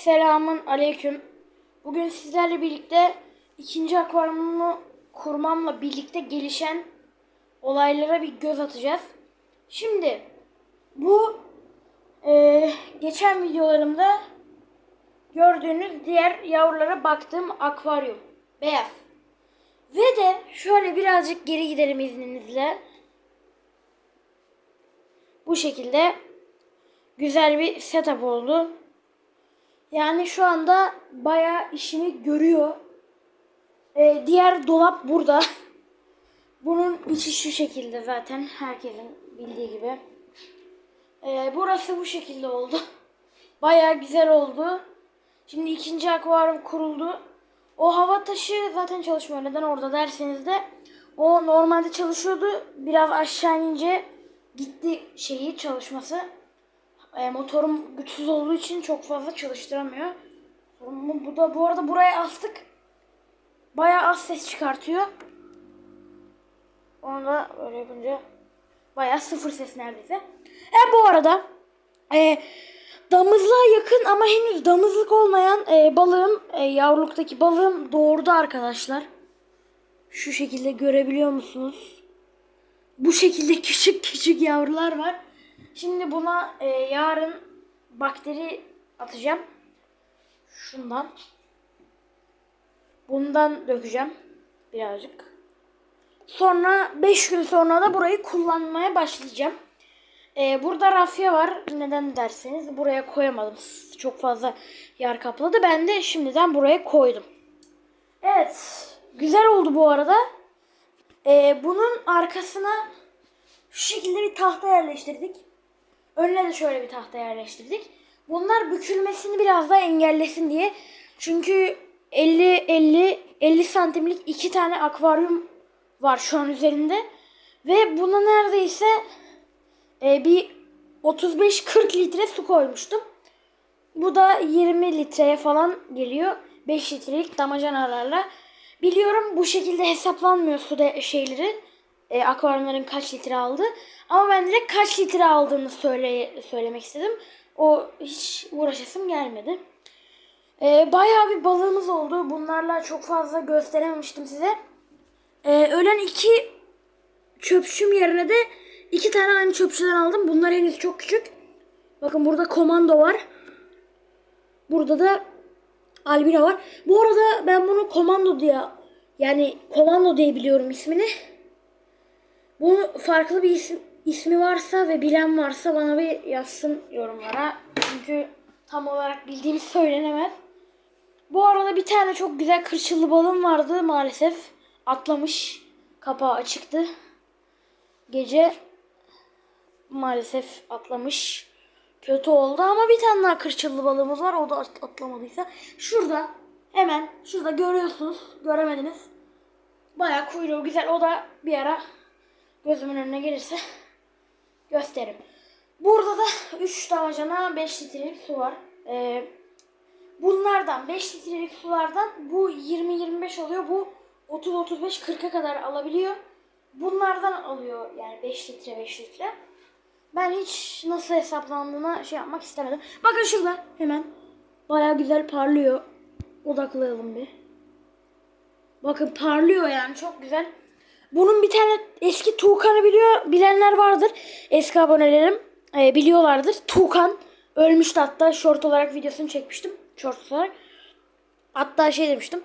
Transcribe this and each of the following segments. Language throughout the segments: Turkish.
Selamun aleyküm. Bugün sizlerle birlikte ikinci akvaryumumu kurmamla birlikte gelişen olaylara bir göz atacağız. Şimdi bu e, geçen videolarımda gördüğünüz diğer yavrulara baktığım akvaryum. Beyaz. Ve de şöyle birazcık geri gidelim izninizle. Bu şekilde güzel bir setup oldu. Yani şu anda bayağı işini görüyor. Ee, diğer dolap burada. Bunun içi şu şekilde zaten herkesin bildiği gibi. Ee, burası bu şekilde oldu. Bayağı güzel oldu. Şimdi ikinci akvaryum kuruldu. O hava taşı zaten çalışmıyor. Neden orada derseniz de o normalde çalışıyordu. Biraz aşağı inince gitti şeyi çalışması. E, motorum güçsüz olduğu için çok fazla çalıştıramıyor. Bu, da bu arada buraya astık. Bayağı az ses çıkartıyor. Onu da böyle yapınca bayağı sıfır ses neredeyse. E bu arada e, damızlığa yakın ama henüz damızlık olmayan e, balığım, e, yavruluktaki balığım doğurdu arkadaşlar. Şu şekilde görebiliyor musunuz? Bu şekilde küçük küçük yavrular var. Şimdi buna e, yarın bakteri atacağım. Şundan. Bundan dökeceğim birazcık. Sonra 5 gün sonra da burayı kullanmaya başlayacağım. E, burada rafya var. Neden derseniz buraya koyamadım. Çok fazla yer kapladı. Ben de şimdiden buraya koydum. Evet. Güzel oldu bu arada. E, bunun arkasına şu şekilde bir tahta yerleştirdik. Önüne de şöyle bir tahta yerleştirdik. Bunlar bükülmesini biraz daha engellesin diye. Çünkü 50 50 50 santimlik iki tane akvaryum var şu an üzerinde. Ve buna neredeyse e, bir 35-40 litre su koymuştum. Bu da 20 litreye falan geliyor. 5 litrelik damacanalarla. Biliyorum bu şekilde hesaplanmıyor su de şeyleri. E, akvaryumların kaç litre aldı. Ama ben direkt kaç litre aldığını söyle, söylemek istedim. O hiç uğraşasım gelmedi. Ee, bayağı bir balığımız oldu. Bunlarla çok fazla gösterememiştim size. Ee, ölen iki çöpçüm yerine de iki tane aynı çöpçüden aldım. Bunlar henüz çok küçük. Bakın burada komando var. Burada da albino var. Bu arada ben bunu komando diye yani komando diye biliyorum ismini. Bunun farklı bir isim, ismi varsa ve bilen varsa bana bir yazsın yorumlara. Çünkü tam olarak bildiğimi söylenemez. Bu arada bir tane çok güzel kırçıllı balım vardı maalesef. Atlamış. Kapağı açıktı. Gece maalesef atlamış. Kötü oldu ama bir tane daha kırçıllı balığımız var. O da at- atlamadıysa. Şurada hemen şurada görüyorsunuz. Göremediniz. Bayağı kuyruğu güzel. O da bir ara gözümün önüne gelirse gösteririm. Burada da 3 damacana 5 litrelik su var. Ee, bunlardan 5 litrelik sulardan bu 20-25 oluyor. Bu 30-35-40'a kadar alabiliyor. Bunlardan alıyor yani 5 litre 5 litre. Ben hiç nasıl hesaplandığına şey yapmak istemedim. Bakın şurada hemen baya güzel parlıyor. Odaklayalım bir. Bakın parlıyor yani çok güzel. Bunun bir tane eski Tuğkan'ı biliyor bilenler vardır. Eski abonelerim e, biliyorlardır. Tuğkan ölmüştü hatta short olarak videosunu çekmiştim. Short olarak. Hatta şey demiştim.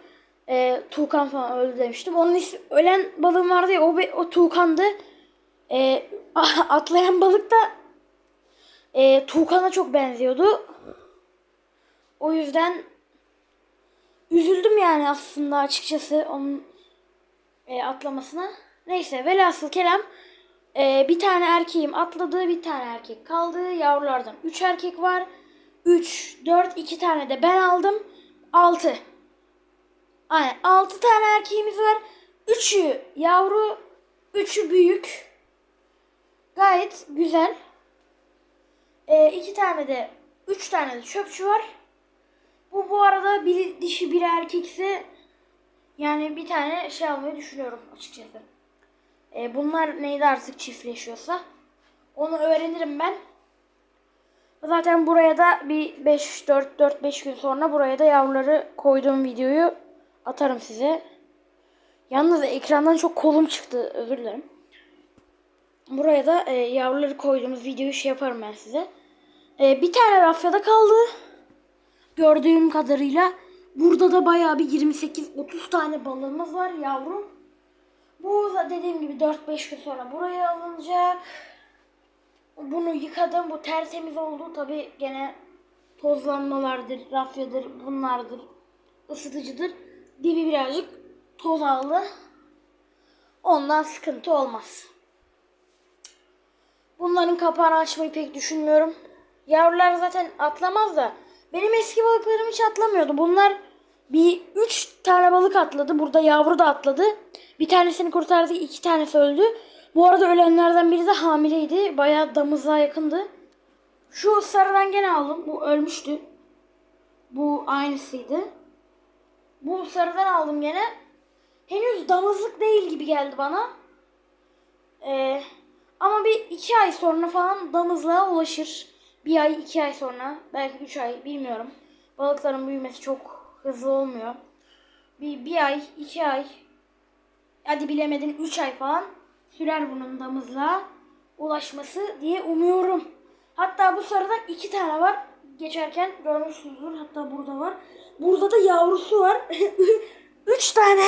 E, Tuğkan falan öldü demiştim. Onun ismi, ölen balığım vardı ya o, o Tuğkan'dı. E, atlayan balık da e, Tuğkan'a çok benziyordu. O yüzden üzüldüm yani aslında açıkçası onun e, atlamasına. Neyse velhasıl kelam e, bir tane erkeğim atladı bir tane erkek kaldı. Yavrulardan 3 erkek var. 3, 4, 2 tane de ben aldım. 6. Aynen 6 tane erkeğimiz var. 3'ü yavru, 3'ü büyük. Gayet güzel. E, iki tane de 3 tane de çöpçü var. Bu bu arada bir dişi bir erkekse yani bir tane şey almayı düşünüyorum açıkçası. E, bunlar neydi artık çiftleşiyorsa. Onu öğrenirim ben. Zaten buraya da bir 5 4 4 5 gün sonra buraya da yavruları koyduğum videoyu atarım size. Yalnız ekrandan çok kolum çıktı. Özür dilerim. Buraya da e, yavruları koyduğumuz videoyu şey yaparım ben size. E, bir tane rafyada kaldı. Gördüğüm kadarıyla. Burada da bayağı bir 28-30 tane balığımız var yavrum. Bu da dediğim gibi 4-5 gün sonra buraya alınacak. Bunu yıkadım. Bu tertemiz oldu. Tabi gene tozlanmalardır, rafyadır, bunlardır. ısıtıcıdır. Dibi birazcık toz aldı. Ondan sıkıntı olmaz. Bunların kapağını açmayı pek düşünmüyorum. Yavrular zaten atlamaz da. Benim eski balıklarım hiç atlamıyordu. Bunlar bir üç tane balık atladı. Burada yavru da atladı. Bir tanesini kurtardı. iki tanesi öldü. Bu arada ölenlerden biri de hamileydi. Bayağı damızlığa yakındı. Şu sarıdan gene aldım. Bu ölmüştü. Bu aynısıydı. Bu sarıdan aldım gene. Henüz damızlık değil gibi geldi bana. Ee, ama bir iki ay sonra falan damızlığa ulaşır. Bir ay, iki ay sonra. Belki üç ay bilmiyorum. Balıkların büyümesi çok hızlı olmuyor. Bir, bir ay, iki ay. Hadi bilemedin üç ay falan sürer bunun damızlığa ulaşması diye umuyorum. Hatta bu sarıdan iki tane var. Geçerken görmüşsünüzdür. Hatta burada var. Burada da yavrusu var. üç tane.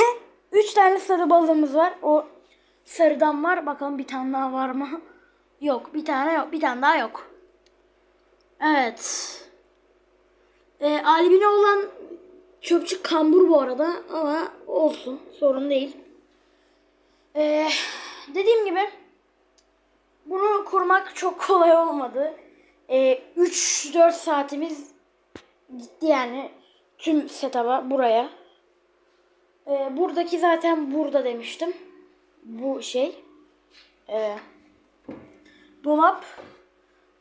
Üç tane sarı balığımız var. O sarıdan var. Bakalım bir tane daha var mı? Yok. Bir tane yok. Bir tane daha yok. Evet. Ee, albino olan çöpçü kambur bu arada. Ama olsun. Sorun değil. Ee, dediğim gibi bunu kurmak çok kolay olmadı. Ee, 3-4 saatimiz gitti yani tüm setup'a buraya. Ee, buradaki zaten burada demiştim. Bu şey. Ee, dolap.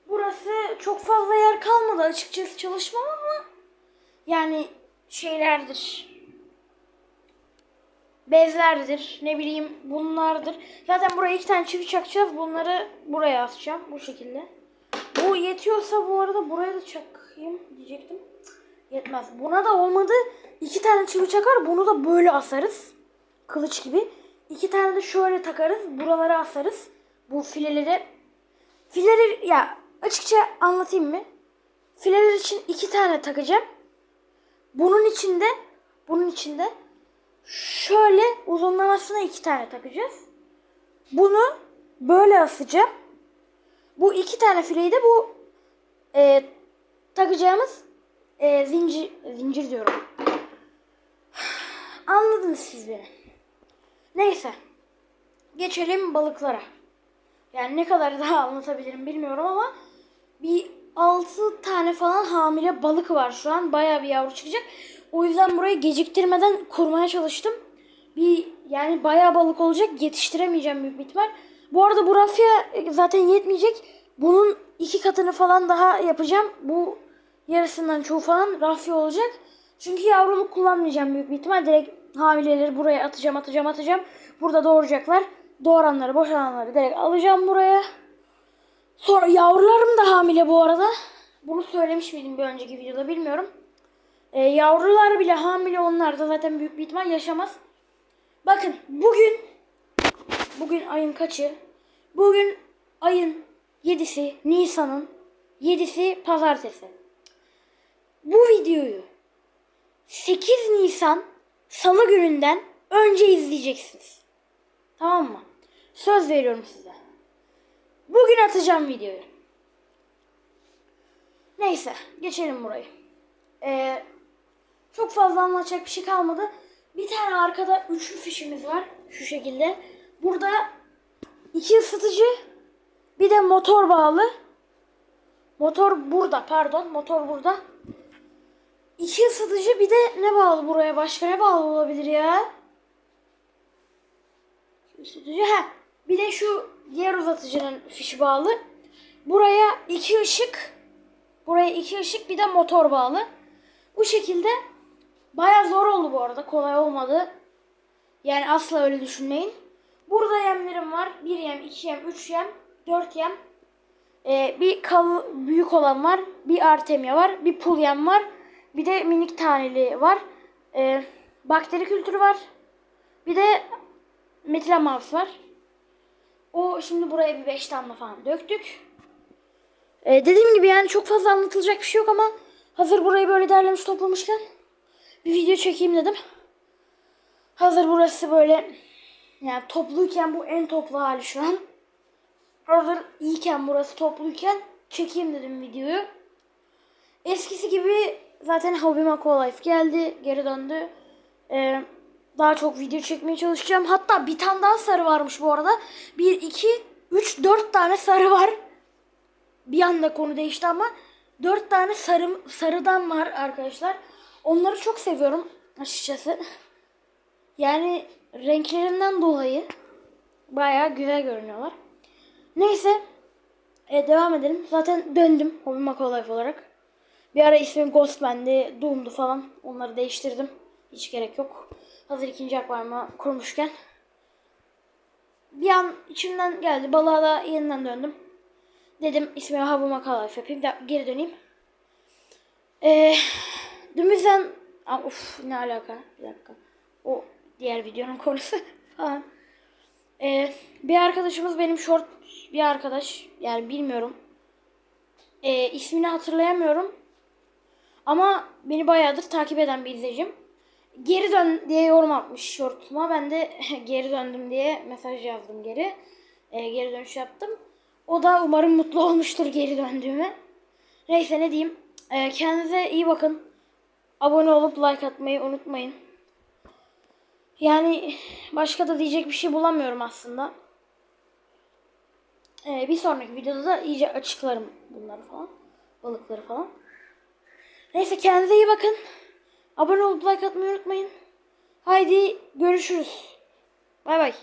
Burası çok fazla yer kalmadı açıkçası çalışmam ama yani şeylerdir. Bezlerdir. Ne bileyim bunlardır. Zaten buraya iki tane çivi çakacağız. Bunları buraya asacağım. Bu şekilde. Bu yetiyorsa bu arada buraya da çakayım diyecektim. Yetmez. Buna da olmadı. İki tane çivi çakar. Bunu da böyle asarız. Kılıç gibi. İki tane de şöyle takarız. Buralara asarız. Bu fileleri. Fileleri ya açıkça anlatayım mı? Fileler için iki tane takacağım. Bunun içinde bunun içinde şöyle uzunlamasına iki tane takacağız. Bunu böyle asacağım. Bu iki tane fileyi de bu e, takacağımız e, zincir zincir diyorum. Anladınız siz beni. Neyse. Geçelim balıklara. Yani ne kadar daha anlatabilirim bilmiyorum ama bir 6 tane falan hamile balık var şu an. Bayağı bir yavru çıkacak. O yüzden burayı geciktirmeden kurmaya çalıştım. Bir yani bayağı balık olacak. Yetiştiremeyeceğim büyük ihtimal. Bu arada bu rafya zaten yetmeyecek. Bunun iki katını falan daha yapacağım. Bu yarısından çoğu falan rafya olacak. Çünkü yavruluk kullanmayacağım büyük ihtimal. Direkt hamileleri buraya atacağım, atacağım, atacağım. Burada doğuracaklar. Doğuranları, boşananları direkt alacağım buraya. Sonra yavrularım da hamile bu arada. Bunu söylemiş miydim bir önceki videoda bilmiyorum. Ee, yavrular bile hamile onlar da zaten büyük bir ihtimal yaşamaz. Bakın bugün bugün ayın kaçı? Bugün ayın 7'si Nisan'ın 7'si pazartesi. Bu videoyu 8 Nisan Salı gününden önce izleyeceksiniz. Tamam mı? Söz veriyorum size. Bugün atacağım videoyu. Neyse geçelim burayı. Ee, çok fazla anlatacak bir şey kalmadı. Bir tane arkada üçlü fişimiz var. Şu şekilde. Burada iki ısıtıcı bir de motor bağlı. Motor burada pardon. Motor burada. İki ısıtıcı bir de ne bağlı buraya? Başka ne bağlı olabilir ya? Isıtıcı. Ha. Bir de şu diğer uzatıcının fişi bağlı. Buraya iki ışık. Buraya iki ışık bir de motor bağlı. Bu şekilde baya zor oldu bu arada. Kolay olmadı. Yani asla öyle düşünmeyin. Burada yemlerim var. Bir yem, iki yem, üç yem, dört yem. Ee, bir kal büyük olan var. Bir Artemia var. Bir Pulyen var. Bir de minik taneli var. Ee, bakteri kültürü var. Bir de Metilamaps var. O şimdi buraya bir 5 tane falan döktük. Ee, dediğim gibi yani çok fazla anlatılacak bir şey yok ama hazır burayı böyle derlemiş toplamışken bir video çekeyim dedim. Hazır burası böyle yani topluyken bu en toplu hali şu an. Hazır iyiyken burası topluyken çekeyim dedim videoyu. Eskisi gibi zaten Hobby Mako Life geldi. Geri döndü. Ee, daha çok video çekmeye çalışacağım. Hatta bir tane daha sarı varmış bu arada. 1, 2, 3, 4 tane sarı var. Bir anda konu değişti ama 4 tane sarı, sarıdan var arkadaşlar. Onları çok seviyorum açıkçası. Yani renklerinden dolayı bayağı güzel görünüyorlar. Neyse e, devam edelim. Zaten döndüm Hobby Mako Life olarak. Bir ara ismim Ghostman'di, Doom'du falan. Onları değiştirdim. Hiç gerek yok. Hazır ikinci akvaryuma kurmuşken. Bir an içimden geldi. Balığa da yeniden döndüm. Dedim ismimi Hobby Mako Life yapayım. Da, geri döneyim. Ee, dün bizden... Aa, Uf ne alaka? Bir dakika. O diğer videonun konusu falan. Ee, bir arkadaşımız benim short bir arkadaş. Yani bilmiyorum. Ee, ismini hatırlayamıyorum. Ama beni bayağıdır takip eden bir izleyicim. Geri dön diye yorum atmış shortuma. Ben de geri döndüm diye mesaj yazdım geri. Ee, geri dönüş yaptım. O da umarım mutlu olmuştur geri döndüğüme. Neyse ne diyeyim. Ee, kendinize iyi bakın. Abone olup like atmayı unutmayın. Yani başka da diyecek bir şey bulamıyorum aslında. Ee, bir sonraki videoda da iyice açıklarım bunları falan. Balıkları falan. Neyse kendinize iyi bakın. Abone olup like atmayı unutmayın. Haydi görüşürüz. Bay bay.